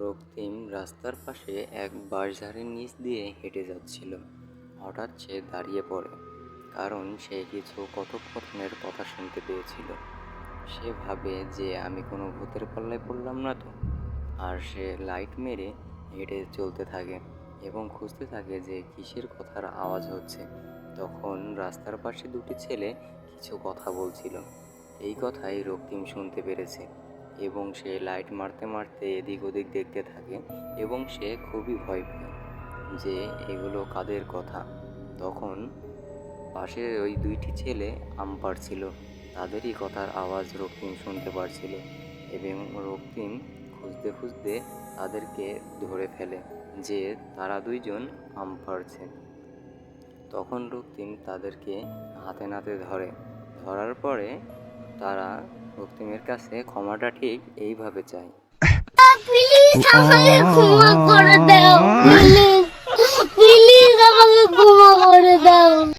রক্তিম রাস্তার পাশে এক বাঁশঝাড়ের নিচ দিয়ে হেঁটে যাচ্ছিল। হঠাৎ সে দাঁড়িয়ে পড়ে, কারণ সে কিছু কথোপকথনের কথা শুনতে পেয়েছিল। সে ভাবে যে আমি কোনো ভূতের পাল্লায় পড়লাম না তো? আর সে লাইট মেরে হেঁটে চলতে থাকে এবং খুঁজতে থাকে যে কিসের কথার আওয়াজ হচ্ছে। তখন রাস্তার পাশে দুটি ছেলে কিছু কথা বলছিল। এই কথাই রক্তিম শুনতে পেরেছে। এবং সে লাইট মারতে মারতে এদিক ওদিক দেখতে থাকে এবং সে খুবই ভয় পায় যে এগুলো কাদের কথা। তখন পাশে ওই দুইটি ছেলে আম পাড়ছিল। তাদেরই কথার আওয়াজ রক্তিম শুনতে পারছিল এবং রক্তিম খুঁজতে খুঁজতে তাদেরকে ধরে ফেলে যে তারা দুইজন আম পাড়ছে। তখন রক্তিম তাদেরকে হাতে নাতে ধরে। ধরার পরে তারা রক্তিমের কাছে ক্ষমাটা ঠিক এইভাবে চাই। প্লিজ ক্ষমা করে দাও।